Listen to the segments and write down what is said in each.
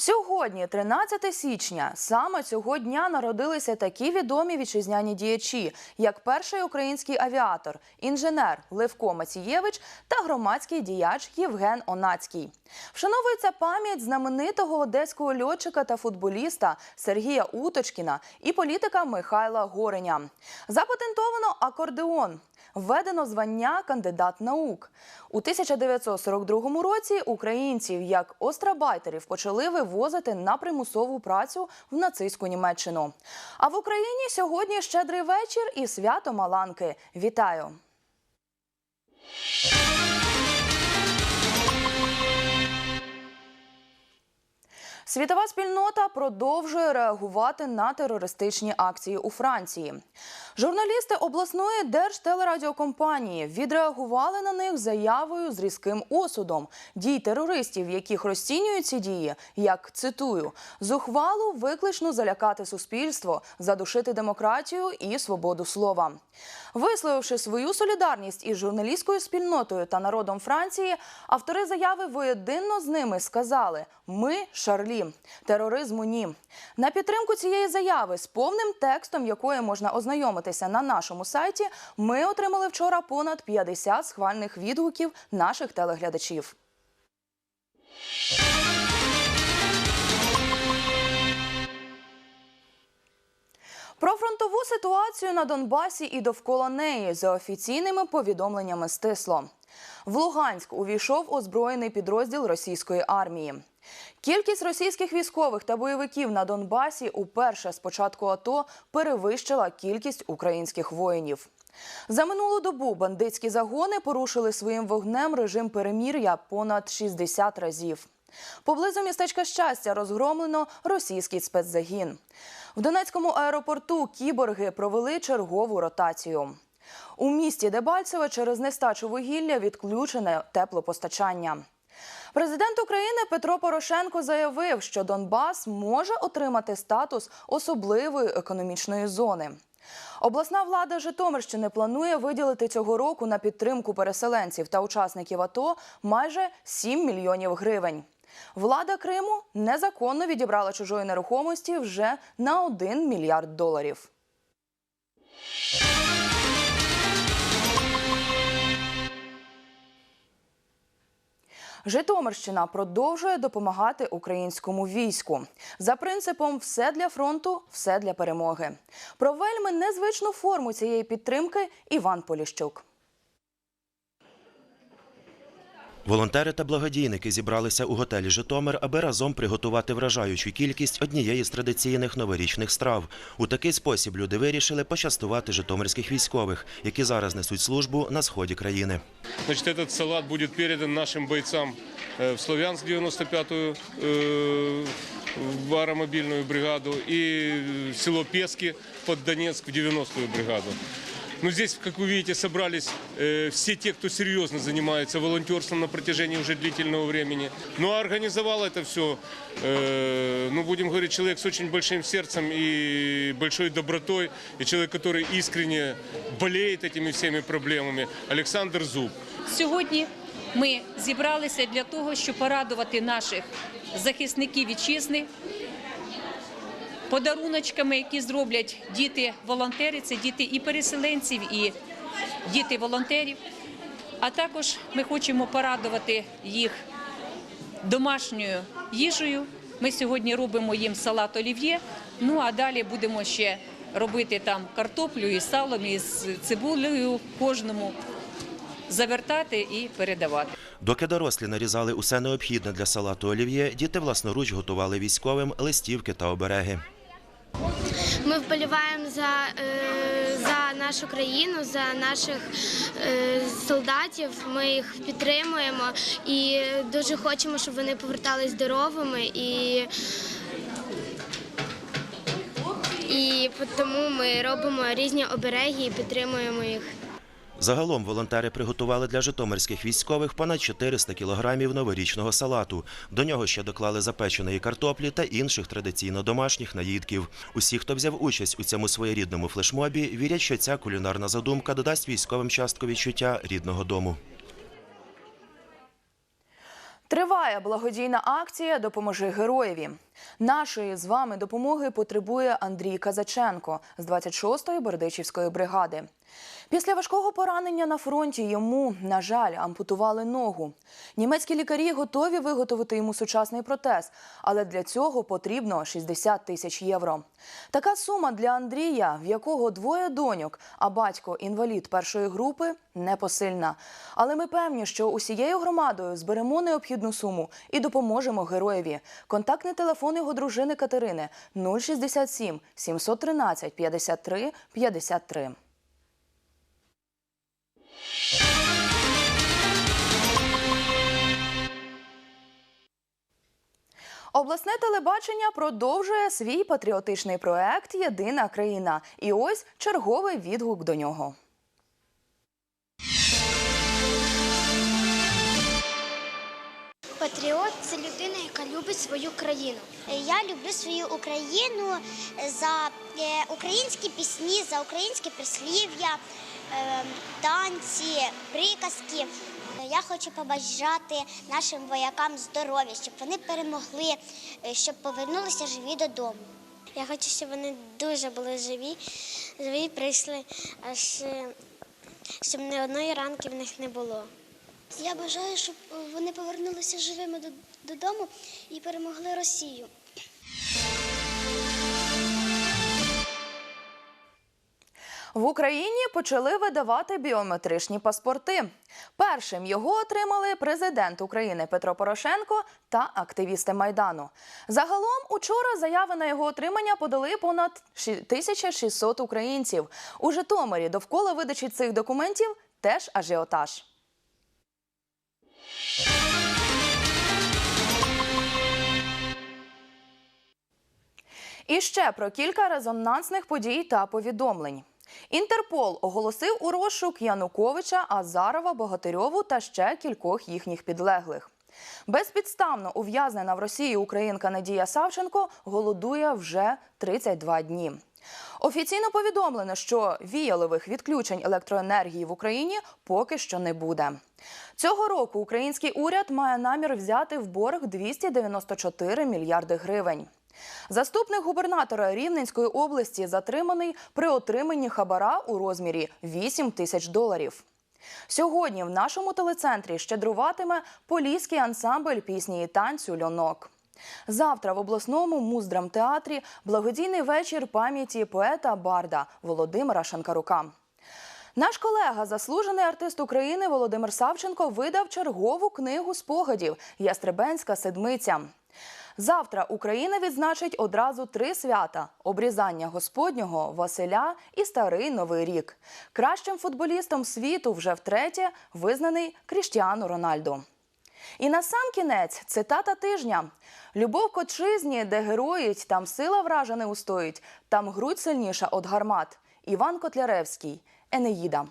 Сьогодні, 13 січня, саме цього дня народилися такі відомі вітчизняні діячі, як перший український авіатор, інженер Левко Мацієвич та громадський діяч Євген Онацький. Вшановується пам'ять знаменитого одеського льотчика та футболіста Сергія Уточкіна і політика Михайла Гореня. Запатентовано акордеон. Введено звання кандидат наук. У 1942 році українців як острабайтерів почали вивозити на примусову працю в нацистську Німеччину. А в Україні сьогодні щедрий вечір і свято Маланки. Вітаю! Світова спільнота продовжує реагувати на терористичні акції у Франції. Журналісти обласної держтелерадіокомпанії відреагували на них заявою з різким осудом дій терористів, яких розцінюють ці дії, як цитую, зухвалу виклично залякати суспільство, задушити демократію і свободу слова. Висловивши свою солідарність із журналістською спільнотою та народом Франції, автори заяви воєдинно з ними сказали: Ми Шарлі, тероризму ні. На підтримку цієї заяви з повним текстом, якої можна ознайомитися на нашому сайті, ми отримали вчора понад 50 схвальних відгуків наших телеглядачів. Про фронтову ситуацію на Донбасі і довкола неї за офіційними повідомленнями стисло. В Луганськ увійшов озброєний підрозділ російської армії. Кількість російських військових та бойовиків на Донбасі уперше з початку АТО перевищила кількість українських воїнів. За минулу добу бандитські загони порушили своїм вогнем режим перемір'я понад 60 разів. Поблизу містечка щастя розгромлено російський спецзагін. В Донецькому аеропорту кіборги провели чергову ротацію. У місті Дебальцеве через нестачу вугілля відключене теплопостачання. Президент України Петро Порошенко заявив, що Донбас може отримати статус особливої економічної зони. Обласна влада Житомирщини планує виділити цього року на підтримку переселенців та учасників АТО майже 7 мільйонів гривень. Влада Криму незаконно відібрала чужої нерухомості вже на 1 мільярд доларів. Житомирщина продовжує допомагати українському війську за принципом все для фронту, все для перемоги. Про вельми незвичну форму цієї підтримки Іван Поліщук. Волонтери та благодійники зібралися у готелі Житомир, аби разом приготувати вражаючу кількість однієї з традиційних новорічних страв. У такий спосіб люди вирішили пощастувати житомирських військових, які зараз несуть службу на сході країни. Значит, этот салат будет передан нашим бойцам э, в Славянск 95-ю э, в аэромобильную бригаду и в село Пески под Донецк в 90-ю бригаду. Ну, здесь, как вы видите, собрались э, все те, кто серьезно занимается волонтерством на протяжении уже длительного времени. Ну, а организовал это все, э, ну, будем говорить, человек с очень большим сердцем и большой добротой, и человек, который искренне болеет этими всеми проблемами, Александр Зуб. Сьогодні ми зібралися для того, щоб порадувати наших захисників вітчизни подаруночками, які зроблять діти-волонтери. Це діти і переселенців, і діти волонтерів. А також ми хочемо порадувати їх домашньою їжею. Ми сьогодні робимо їм салат олів'є. Ну а далі будемо ще робити там картоплю і салом, з цибулею кожному завертати і передавати. Доки дорослі нарізали усе необхідне для салату олів'є, діти власноруч готували військовим листівки та обереги. Ми вболіваємо за, е, за нашу країну, за наших е, солдатів. Ми їх підтримуємо і дуже хочемо, щоб вони повертались здоровими. І, і тому ми робимо різні обереги і підтримуємо їх. Загалом волонтери приготували для житомирських військових понад 400 кілограмів новорічного салату. До нього ще доклали запеченої картоплі та інших традиційно домашніх наїдків. Усі, хто взяв участь у цьому своєрідному флешмобі, вірять, що ця кулінарна задумка додасть військовим частку відчуття рідного дому. Триває благодійна акція Допоможи героєві. Нашої з вами допомоги потребує Андрій Казаченко з 26-ї Бердичівської бригади. Після важкого поранення на фронті йому, на жаль, ампутували ногу. Німецькі лікарі готові виготовити йому сучасний протез, але для цього потрібно 60 тисяч євро. Така сума для Андрія, в якого двоє доньок, а батько інвалід першої групи, непосильна. Але ми певні, що усією громадою зберемо необхідну суму і допоможемо героєві. Контактний телефон його дружини Катерини 067 713 53 53. Обласне телебачення продовжує свій патріотичний проект Єдина країна. І ось черговий відгук до нього. Патріот це людина, яка любить свою країну. Я люблю свою Україну за е, українські пісні, за українське прислів'я, е, танці, приказки. Я хочу побажати нашим воякам здоров'я, щоб вони перемогли, е, щоб повернулися живі додому. Я хочу, щоб вони дуже були живі, живі прийшли, аж е, щоб ні одної ранки в них не було. Я бажаю, щоб вони повернулися живими додому і перемогли Росію. В Україні почали видавати біометричні паспорти. Першим його отримали президент України Петро Порошенко та активісти майдану. Загалом учора заяви на його отримання подали понад ші- 1600 українців. У Житомирі довкола видачі цих документів теж ажіотаж. І ще про кілька резонансних подій та повідомлень. Інтерпол оголосив у розшук Януковича, Азарова, Богатирьову та ще кількох їхніх підлеглих. Безпідставно ув'язнена в Росії українка Надія Савченко голодує вже 32 дні. Офіційно повідомлено, що віялових відключень електроенергії в Україні поки що не буде. Цього року український уряд має намір взяти в борг 294 мільярди гривень. Заступник губернатора Рівненської області затриманий при отриманні хабара у розмірі 8 тисяч доларів. Сьогодні в нашому телецентрі щедруватиме поліський ансамбль пісні і танцю Льонок. Завтра в обласному муздрамтеатрі благодійний вечір пам'яті поета Барда Володимира Шанкарука. Наш колега, заслужений артист України Володимир Савченко, видав чергову книгу спогадів Ястребенська седмиця. Завтра Україна відзначить одразу три свята: обрізання Господнього, Василя і Старий Новий рік. Кращим футболістом світу вже втретє визнаний Кріштіану Рональду. І на сам кінець цитата тижня: Любов к де героїть, там сила вража устоїть, там грудь сильніша от гармат. Іван Котляревський, Енеїда.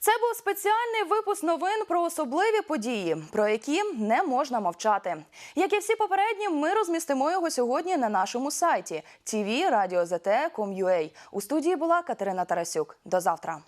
Це був спеціальний випуск новин про особливі події, про які не можна мовчати. Як і всі попередні, ми розмістимо його сьогодні на нашому сайті tvradio.zt.com.ua. У студії була Катерина Тарасюк. До завтра.